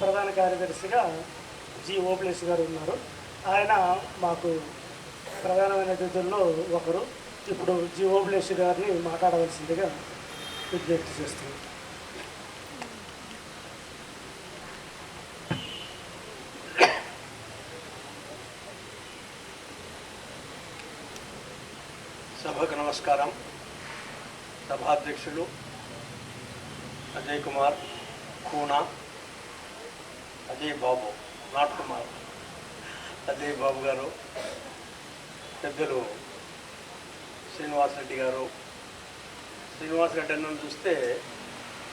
ప్రధాన కార్యదర్శిగా జి ఓపిలేష్ గారు ఉన్నారు. ఆయన మాకు ప్రధానమైన అతిథుల్లో ఒకరు. ఇప్పుడు జి ఓపిలేష్ గారిని మాట్లాడవలసిందిగా విజ్ఞప్తి చేస్తున్నాం. సభకు నమస్కారం. సభాధ్యక్షులు అజయ్ కుమార్ కూనా అజయ్ బాబు నాట్ కుమార్ అజయ్ బాబు గారు పెద్దలు శ్రీనివాసరెడ్డి గారు. శ్రీనివాసరెడ్డి అన్నను చూస్తే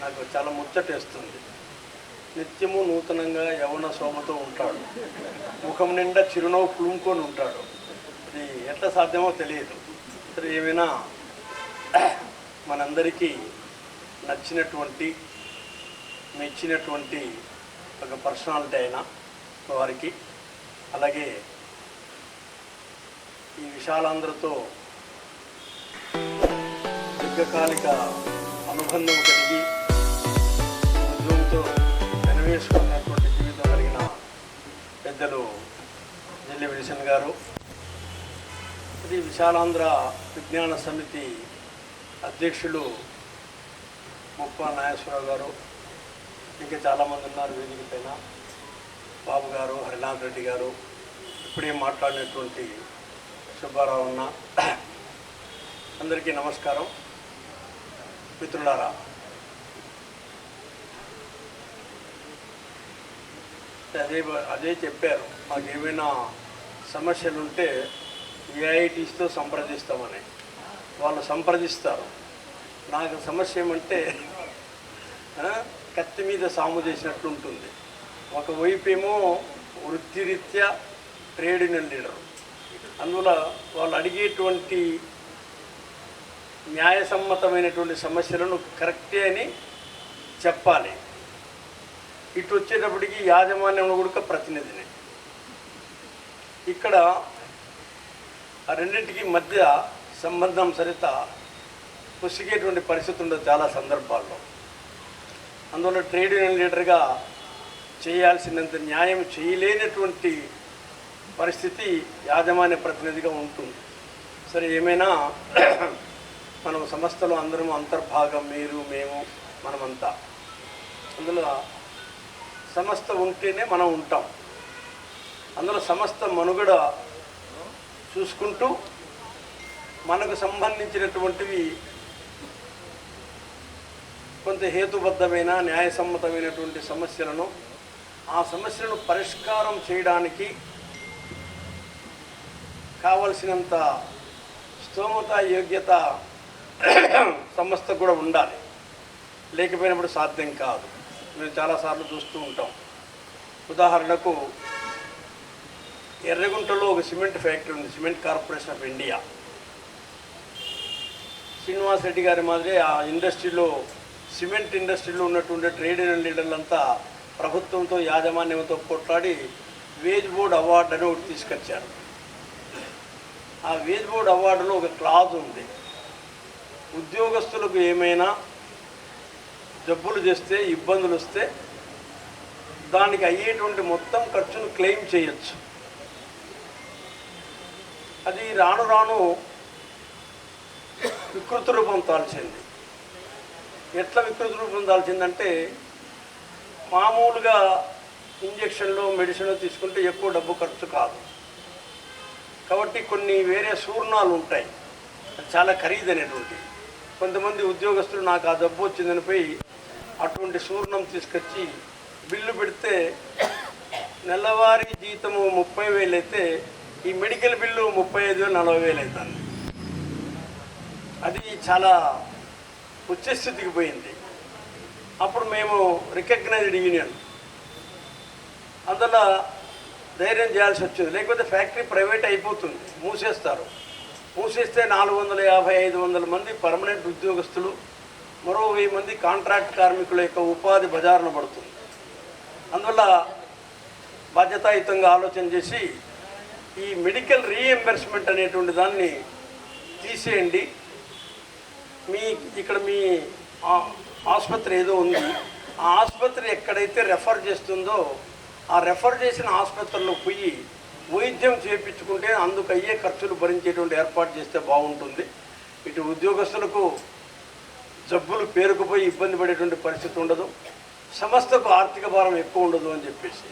నాకు చాలా ముచ్చటేస్తుంది నిత్యము నూతనంగా యవన శోభతో ఉంటాడు. ముఖం నిండా చిరునవ్వు పులుముకొని ఉంటాడు. అది ఎట్లా సాధ్యమో తెలియదు. సరే ఏమైనా మనందరికీ నచ్చినటువంటి మెచ్చినటువంటి ఒక పర్సనాలిటీ అయిన వారికి. అలాగే ఈ విశాలాంధ్రతో దీర్ఘకాలిక అనుబంధం కలిగి ఉద్యోగంతో నెరవేర్చుకున్నటువంటి జీవితం కలిగిన పెద్దలు జల్లి విలిసన్ గారు. ఇది విశాలాంధ్ర విజ్ఞాన సమితి అధ్యక్షులు ముప్ప నాగేశ్వరరావు గారు. ఇంకా చాలామంది ఉన్నారు వేదిక పైన. బాబు గారు హరినాథ్ రెడ్డి గారు ఇప్పుడే మాట్లాడినటువంటి సుబ్బారావు అన్న అందరికీ నమస్కారం. మిత్రులారా అదే అదే చెప్పారు మాకు ఏమైనా సమస్యలు ఉంటే ఏఐటీస్తో సంప్రదిస్తామని. వాళ్ళు సంప్రదిస్తారు. నాకు సమస్య ఏమంటే కత్తి మీద సాము చేసినట్లు ఉంటుంది. ఒకవైపు ఏమో వృత్తిరీత్యా ట్రేడ్ యూనియన్ లీడరు. అందువల్ల వాళ్ళు అడిగేటువంటి న్యాయసమ్మతమైనటువంటి సమస్యలను కరెక్టే అని చెప్పాలి. ఇటు వచ్చేటప్పటికి యాజమాన్యంలో కూడా ప్రతినిధిని. ఇక్కడ ఆ రెండింటికి మధ్య సంబంధం సరిత పుసిగేటువంటి పరిస్థితి ఉండదు చాలా సందర్భాల్లో. అందువల్ల ట్రేడ్ యూనియన్ లీడర్గా చేయాల్సినంత న్యాయం చేయలేనటువంటి పరిస్థితి యాజమాన్య ప్రతినిధిగా ఉంటుంది. సరే ఏమైనా మనం సంస్థలో అందరం అంతర్భాగం మీరు మేము మనమంతా. అందులో సంస్థ ఉంటేనే మనం ఉంటాం. అందులో సంస్థ మనుగడ చూసుకుంటూ మనకు సంబంధించినటువంటివి కొంత హేతుబద్ధమైన న్యాయసమ్మతమైనటువంటి సమస్యలను ఆ సమస్యలను పరిష్కారం చేయడానికి కావలసినంత స్తోమత యోగ్యత సంస్థ కూడా ఉండాలి. లేకపోయినప్పుడు సాధ్యం కాదు. మేము చాలాసార్లు చూస్తూ ఉంటాం. ఉదాహరణకు ఎర్రగుంటలో ఒక సిమెంట్ ఫ్యాక్టరీ ఉంది cement corporation of India. Srinivas Reddy గారి మాదిరి ఆ ఇండస్ట్రీలో సిమెంట్ ఇండస్ట్రీలో ఉన్నటువంటి ట్రేడ్ యూనియన్ లీడర్లంతా ప్రభుత్వంతో యాజమాన్యంతో కొట్లాడి వేజ్ బోర్డ్ అవార్డు అని ఒకటి తీసుకొచ్చారు. ఆ వేజ్ బోర్డ్ అవార్డులో ఒక క్లాజ్ ఉంది. ఉద్యోగస్తులకు ఏమైనా జబ్బులు చేస్తే ఇబ్బందులు వస్తే దానికి అయ్యేటువంటి మొత్తం ఖర్చును క్లెయిమ్ చేయొచ్చు. అది రాను రాను వికృత రూపం దాల్చింది ఎట్లా వికృత రూపం దాల్చిందంటే మామూలుగా ఇంజక్షన్లు మెడిసిన్లు తీసుకుంటే ఎక్కువ డబ్బు ఖర్చు కాదు. కాబట్టి కొన్ని వేరే సూర్ణాలు ఉంటాయి. అది చాలా ఖరీదైనటువంటి. కొంతమంది ఉద్యోగస్తులు నాకు ఆ డబ్బు వచ్చిందని పోయి అటువంటి సూర్ణం తీసుకొచ్చి బిల్లు పెడితే నెలవారీ జీతము ముప్పై వేలు అయితే ఈ మెడికల్ బిల్లు ముప్పై ఐదు వేలు నలభై వేలు అవుతుంది. అది చాలా ఉచ్చస్థితికి పోయింది. అప్పుడు మేము రికగ్నైజ్డ్ యూనియన్ అందులో ధైర్యం చేయాల్సి వచ్చింది. లేకపోతే ఫ్యాక్టరీ ప్రైవేట్ అయిపోతుంది. మూసేస్తారు. మూసేస్తే నాలుగు వందల యాభై ఐదు వందల మంది పర్మనెంట్ ఉద్యోగస్తులు మరో వెయ్యి మంది కాంట్రాక్ట్ కార్మికుల యొక్క ఉపాధి బజారున పడుతుంది. అందువల్ల బాధ్యతాయుతంగా ఆలోచన చేసి ఈ మెడికల్ రీఎంబర్స్మెంట్ అనేటువంటి దాన్ని తీసేయండి. మీ ఇక్కడ మీ ఆసుపత్రి ఏదో ఉంది. ఆ ఆసుపత్రి ఎక్కడైతే రెఫర్ చేస్తుందో ఆ రెఫర్ చేసిన ఆసుపత్రిలో పోయి వైద్యం చేయించుకుంటే అందుకు అయ్యే ఖర్చులు భరించేటువంటి ఏర్పాటు చేస్తే బాగుంటుంది. ఇటు ఉద్యోగస్తులకు జబ్బులు పేరుకుపోయి ఇబ్బంది పడేటువంటి పరిస్థితి ఉండదు. సంస్థకు ఆర్థిక భారం ఎక్కువ ఉండదు అని చెప్పేసి.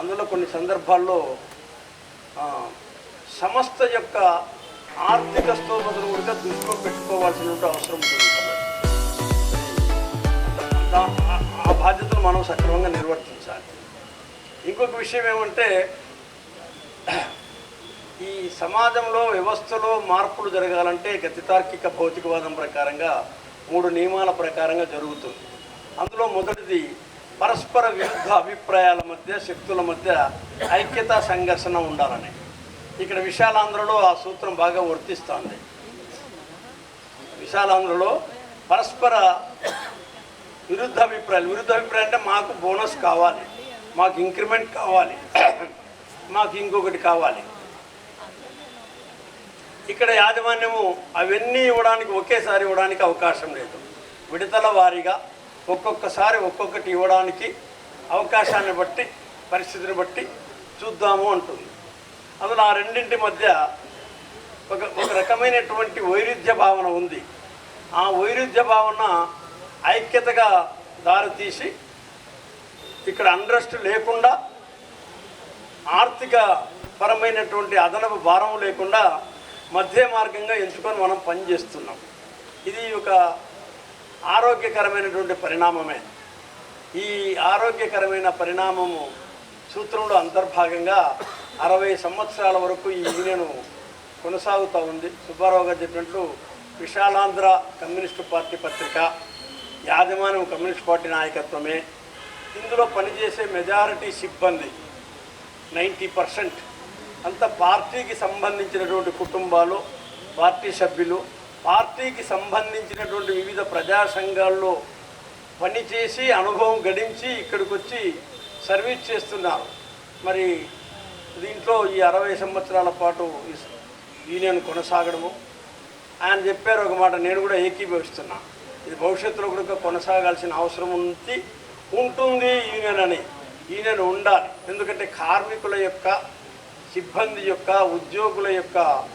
అందులో కొన్ని సందర్భాల్లో సంస్థ యొక్క ఆర్థిక స్తోమతను కూడా దృష్టిలో పెట్టుకోవాల్సిన అవసరం ఉంటుంది ఆ- ఆ బాధ్యతను మనం సక్రమంగా నిర్వర్తించాలి. ఇంకొక విషయం ఏమంటే ఈ సమాజంలో వ్యవస్థలో మార్పులు జరగాలంటే గతితార్కిక భౌతికవాదం ప్రకారంగా మూడు నియమాల ప్రకారంగా జరుగుతుంది. అందులో మొదటిది పరస్పర విరుద్ధ అభిప్రాయాల మధ్య శక్తుల మధ్య ఐక్యతా సంఘర్షణ ఉండాలని. ఇక్కడ విశాలాంధ్రలో ఆ సూత్రం బాగా వర్తిస్తుంది. విశాలాంధ్రలో పరస్పర విరుద్ధ అభిప్రాయాలు విరుద్ధ అభిప్రాయం అంటే మాకు బోనస్ కావాలి. మాకు ఇంక్రిమెంట్ కావాలి. మాకు ఇంకొకటి కావాలి. ఇక్కడ యాజమాన్యము అవన్నీ ఇవ్వడానికి ఒకేసారి ఇవ్వడానికి అవకాశం లేదు. విడతల వారీగా ఒక్కొక్కసారి ఒక్కొక్కటి ఇవ్వడానికి అవకాశాన్ని బట్టి పరిస్థితిని బట్టి చూద్దాము అంటుంది. అందులో ఆ రెండింటి మధ్య ఒక ఒక రకమైనటువంటి వైరుధ్య భావన ఉంది. ఆ వైరుధ్య భావన ఐక్యతగా దారితీసి ఇక్కడ అండ్రస్ట్ లేకుండా ఆర్థిక పరమైనటువంటి అదనపు భారం లేకుండా మధ్య మార్గంగా ఎంచుకొని మనం పనిచేస్తున్నాం. ఇది ఒక ఆరోగ్యకరమైనటువంటి పరిణామమే. ఈ ఆరోగ్యకరమైన పరిణామము సూత్రంలో అంతర్భాగంగా అరవై సంవత్సరాల వరకు ఈ యూనియన్ కొనసాగుతూ ఉంది. సుబ్బారావు గారు చెప్పినట్లు విశాలాంధ్ర కమ్యూనిస్టు పార్టీ పత్రిక యాజమాన్యం కమ్యూనిస్ట్ పార్టీ నాయకత్వమే. ఇందులో పనిచేసే మెజారిటీ సిబ్బంది నైంటీ పర్సెంట్. అంత పార్టీకి సంబంధించినటువంటి కుటుంబాలు పార్టీ సభ్యులు పార్టీకి సంబంధించినటువంటి వివిధ ప్రజా సంఘాల్లో పనిచేసి అనుభవం గడించి ఇక్కడికి వచ్చి సర్వీస్ చేస్తున్నారు. మరి దీంట్లో ఈ అరవై సంవత్సరాల పాటు యూనియన్ కొనసాగడము. ఆయన చెప్పారు ఒక మాట నేను కూడా ఏకీభవిస్తున్నా. ఇది భవిష్యత్తులో కూడా కొనసాగాల్సిన అవసరం ఉంది ఉంటుంది యూనియన్ అని. యూనియన్ ఉండాలి. ఎందుకంటే కార్మికుల యొక్క సిబ్బంది యొక్క ఉద్యోగుల యొక్క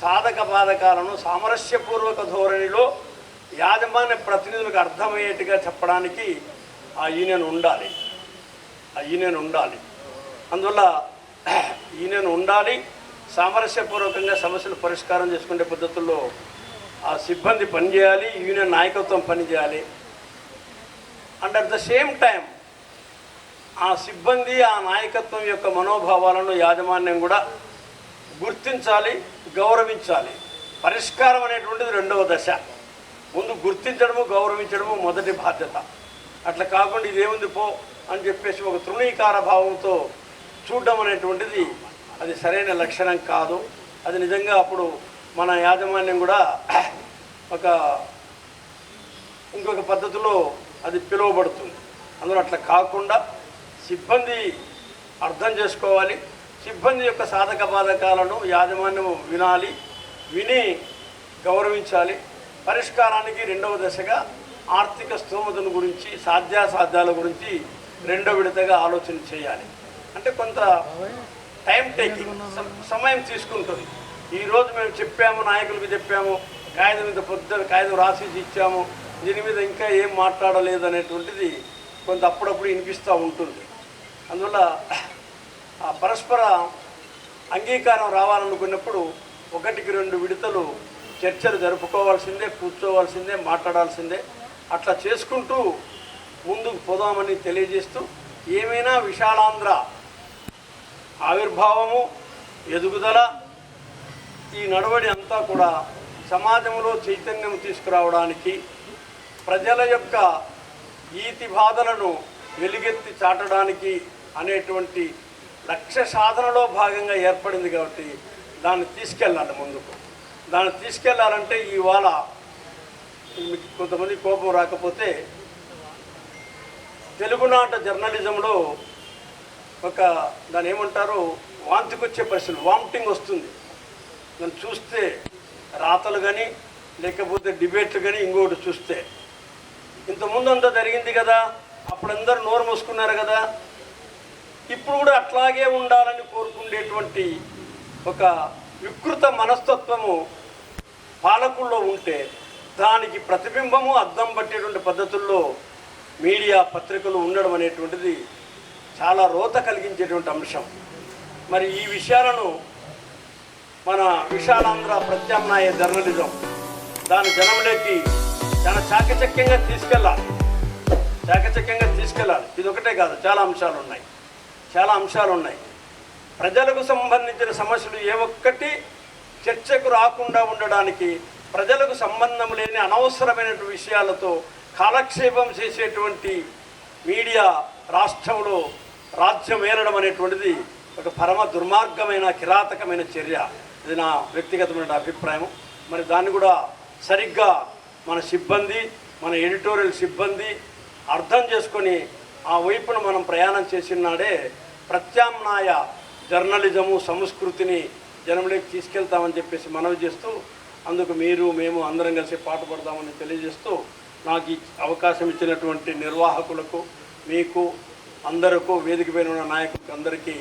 సాధక బాధకాలను సామరస్యపూర్వక ధోరణిలో యాజమాన్య ప్రతినిధులకు అర్థమయ్యేట్టుగా చెప్పడానికి ఆ యూనియన్ ఉండాలి. ఆ యూనియన్ ఉండాలి. అందువల్ల ఈయనను ఉండాలి. సామరస్యపూర్వకంగా సమస్యలు పరిష్కారం చేసుకునే పద్ధతుల్లో ఆ సిబ్బంది పనిచేయాలి యూనియన్ నాయకత్వం పనిచేయాలి. And at the same time ఆ సిబ్బంది ఆ నాయకత్వం యొక్క మనోభావాలను యాజమాన్యం కూడా గుర్తించాలి గౌరవించాలి. పరిష్కారం అనేటువంటిది రెండవ దశ. ముందు గుర్తించడము గౌరవించడము మొదటి బాధ్యత. అట్లా కాకుండా ఇదేముంది పో అని చెప్పేసి ఒక తృణీకార భావంతో చూడడం అనేటువంటిది అది సరైన లక్షణం కాదు. అది నిజంగా అప్పుడు మన యాజమాన్యం కూడా ఒక ఇంకొక పద్ధతిలో అది పిలువబడుతుంది. అందులో అట్లా కాకుండా సిబ్బంది అర్థం చేసుకోవాలి. సిబ్బంది యొక్క సాధక బాధకాలను యాజమాన్యం వినాలి విని గౌరవించాలి. పరిష్కారానికి రెండవ దశగా ఆర్థిక స్తోమతను గురించి సాధ్యాసాధ్యాల గురించి రెండో విడతగా ఆలోచన చేయాలి. అంటే కొంత టైం టేకింగ్ సమయం తీసుకుంటుంది. ఈరోజు మేము చెప్పాము నాయకులకు చెప్పాము కాగితం మీద పొద్దున కాగితం రాసి ఇచ్చాము దీని మీద ఇంకా ఏం మాట్లాడలేదు అనేటువంటిది కొంత అప్పుడప్పుడు వినిపిస్తూ ఉంటుంది. అందువల్ల ఆ పరస్పర అంగీకారం రావాలనుకున్నప్పుడు ఒకటికి రెండు విడతలు చర్చలు జరుపుకోవాల్సిందే కూర్చోవాల్సిందే మాట్లాడాల్సిందే. అట్లా చేసుకుంటూ ముందుకు పోదామని తెలియజేస్తూ ఏమైనా విశాలాంధ్ర ఆవిర్భావము ఎదుగుదల ఈ నడవడి అంతా కూడా సమాజంలో చైతన్యం తీసుకురావడానికి ప్రజల యొక్క ఈతి బాధలను వెలుగెత్తి చాటడానికి అనేటువంటి లక్ష్య సాధనలో భాగంగా ఏర్పడింది కాబట్టి దాన్ని తీసుకెళ్ళాలి ముందుకు. దాన్ని తీసుకెళ్ళాలంటే ఇవాళ కొంతమంది కోపం రాకపోతే తెలుగునాట జర్నలిజంలో ఒక దాని ఏమంటారు? వాంతికి వచ్చే పరిస్థితులు వామిటింగ్ వస్తుంది. దాన్ని చూస్తే రాతలు కానీ లేకపోతే డిబేట్లు కానీ ఇంకోటి చూస్తే. ఇంతకుముందు అంతా జరిగింది కదా అప్పుడందరూ నోరు మూసుకున్నారు కదా. ఇప్పుడు కూడా అట్లాగే ఉండాలని కోరుకునేటువంటి ఒక వికృత మనస్తత్వము పాలకుల్లో ఉంటే దానికి ప్రతిబింబము అద్దం పట్టేటువంటి పద్ధతుల్లో మీడియా పత్రికలు ఉండడం అనేటువంటిది చాలా రోత కలిగించేటువంటి అంశం. మరి ఈ విషయాలను మన విశాలాంధ్ర ప్రత్యామ్నాయ జర్నలిజం దాని జనంలోకి చాలా చాకచక్యంగా తీసుకెళ్ళాలి. చాకచక్యంగా తీసుకెళ్ళాలి. ఇది ఒకటే కాదు చాలా అంశాలు ఉన్నాయి చాలా అంశాలు ఉన్నాయి ప్రజలకు సంబంధించిన సమస్యలు ఏ ఒక్కటి చర్చకు రాకుండా ఉండడానికి ప్రజలకు సంబంధం లేని అనవసరమైన విషయాలతో కాలక్షేపం చేసేటువంటి మీడియా రాష్ట్రంలో రాజ్యం ఏలడం అనేటువంటిది ఒక పరమ దుర్మార్గమైన కిరాతకమైన చర్య. ఇది నా వ్యక్తిగతమైన అభిప్రాయం. మరి దాన్ని కూడా సరిగ్గా మన సిబ్బంది మన ఎడిటోరియల్ సిబ్బంది అర్థం చేసుకొని ఆ వైపున మనం ప్రయాణం చేసిన నాడే ప్రత్యామ్నాయ జర్నలిజము సంస్కృతిని జనంలోకి తీసుకెళ్తామని చెప్పేసి మనవి చేస్తూ అందుకు మీరు మేము అందరం కలిసి పాటుపడదామని తెలియజేస్తూ నాకు అవకాశం ఇచ్చినటువంటి నిర్వాహకులకు మీకు అందరికీ వేదిక పైన ఉన్న నాయకులకు అందరికీ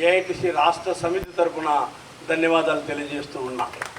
ఏఐటిసి రాష్ట్ర సమితి తరఫున ధన్యవాదాలు తెలియజేస్తూ ఉన్నాను